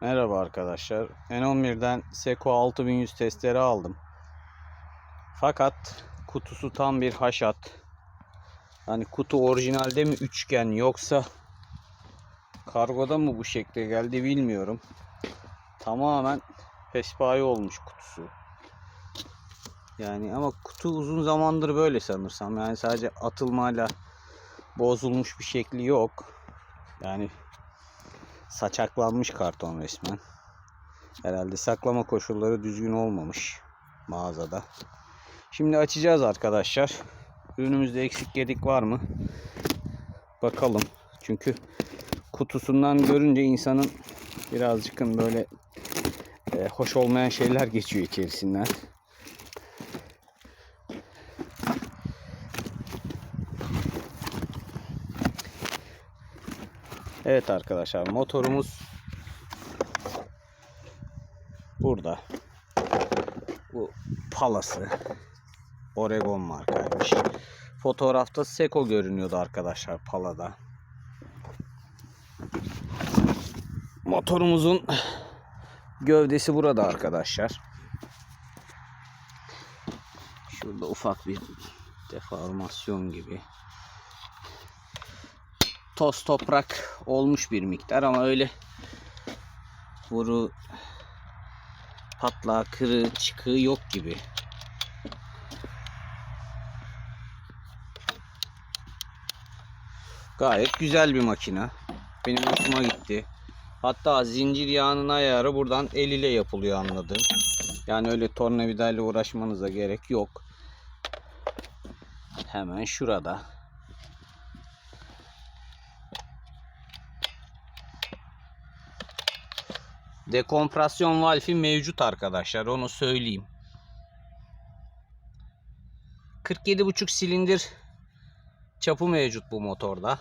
Merhaba arkadaşlar. N11'den Seco 6100 testere aldım. Fakat kutusu tam bir haşat. Hani kutu orijinalde mi üçgen yoksa kargoda mı bu şekilde geldi bilmiyorum. Tamamen pespaye olmuş kutusu. Yani ama kutu uzun zamandır böyle sanırsam. Yani sadece atılmayla bozulmuş bir şekli yok. Yani saçaklanmış karton resmen. Herhalde saklama koşulları düzgün olmamış mağazada. Şimdi açacağız arkadaşlar. Ürünümüzde eksik gedik var mı? Bakalım. Çünkü kutusundan görünce insanın birazcık böyle e, hoş olmayan şeyler geçiyor içerisinden. Evet arkadaşlar motorumuz burada. Bu Palası. Oregon markaymış. Fotoğrafta Seco görünüyordu arkadaşlar Pala'da. Motorumuzun gövdesi burada arkadaşlar. Şurada ufak bir deformasyon gibi toz toprak olmuş bir miktar ama öyle vuru patlağı kırığı çıkığı yok gibi. Gayet güzel bir makina. Benim hoşuma gitti. Hatta zincir yağının ayarı buradan el ile yapılıyor anladım. Yani öyle tornavidayla uğraşmanıza gerek yok. Hemen şurada. Dekompresyon valfi mevcut arkadaşlar onu söyleyeyim. 47,5 silindir çapı mevcut bu motorda.